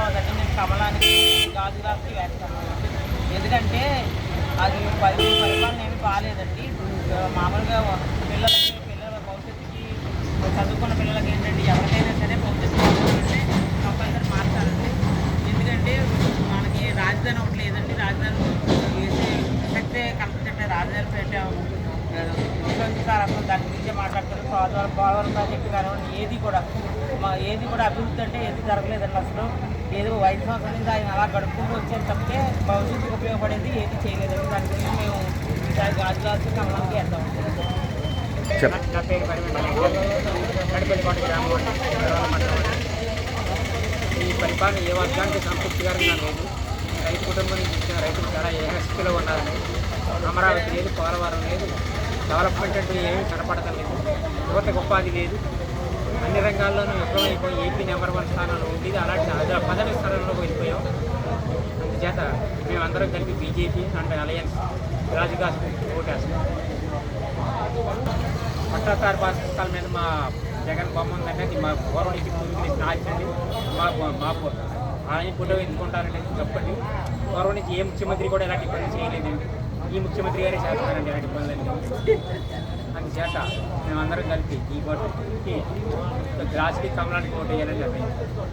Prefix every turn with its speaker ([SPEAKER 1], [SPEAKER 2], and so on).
[SPEAKER 1] అవ్వదండి నేను కమలానికి గాజు గ్లాస్కి వేస్తాను ఎందుకంటే అది పది పరిపాలన ఏమి బాగాలేదండి మామూలుగా పిల్లలకి పిల్లల భవిష్యత్తుకి చదువుకున్న పిల్లలకి ఏంటంటే ఎవరికైనా సరే భవిష్యత్తు బాగుండాలంటే కంపల్సరీ మార్చాలండి. ఎందుకంటే మనకి రాజధాని ఒకటి లేదండి. రాజధాని వేసే శక్తే కల్పించట్టే రాజధాని పెట్టాము ముఖ్యమంత్రి గారు అసలు దాని గురించి మాట్లాడుతారు పోలవరం పోలవరం ప్రాజెక్టు కానివ్వండి ఏది కూడా మా ఏది కూడా అభివృద్ధి అంటే ఏది జరగలేదండి అసలు. ఏదో ఐదు సంవత్సరాల నుంచి ఆయన అలా గడుపుకుంటూ వచ్చేది తప్పితే భవిష్యత్తుకు ఉపయోగపడేది ఏది చేయలేదు దాని గురించి మేము ఈసారి గాజు రాసి కమలానికి వేద్దాం
[SPEAKER 2] నా పేరు పరిమితి గ్రామం ఈ పరిపాలన ఏ వర్గానికి సంతృప్తికరంగా లేదు. రైతు కుటుంబం నుంచి వచ్చిన రైతులు చాలా ఏ స్థితిలో ఉన్నారని అమరావతి లేదు పోలవరం లేదు డెవలప్మెంట్ అంటే ఏమీ కనపడటం లేదు. యువతకు ఉపాధి లేదు. అన్ని రంగాల్లోనూ విఫలమైపోయి ఏపీ నెంబర్ వన్ చేత మేమందరం కలిపి బీజేపీ అండ్ అలయన్స్ రాజుగా ఓటేస్తాం. పట్టాదారు పుస్తకాల మీద మా జగన్ బొమ్మ ఉందంటే అది మా పూర్వం నుంచి పూర్వీకులు మా మా పు- ఆయన ఫోటో ఎందుకుంటారంటే చెప్పండి. పూర్వం నుంచి ఏ ముఖ్యమంత్రి కూడా ఇలాంటి పనులు చేయలేదండి ఈ ముఖ్యమంత్రి గారే చేస్తారండి ఇలాంటి పనులన్నీ అందుచేత మేమందరం కలిపి ఈ ఓటుకి రాజకీయ కమలానికి ఓటు వేయాలని నిర్ణయించాం.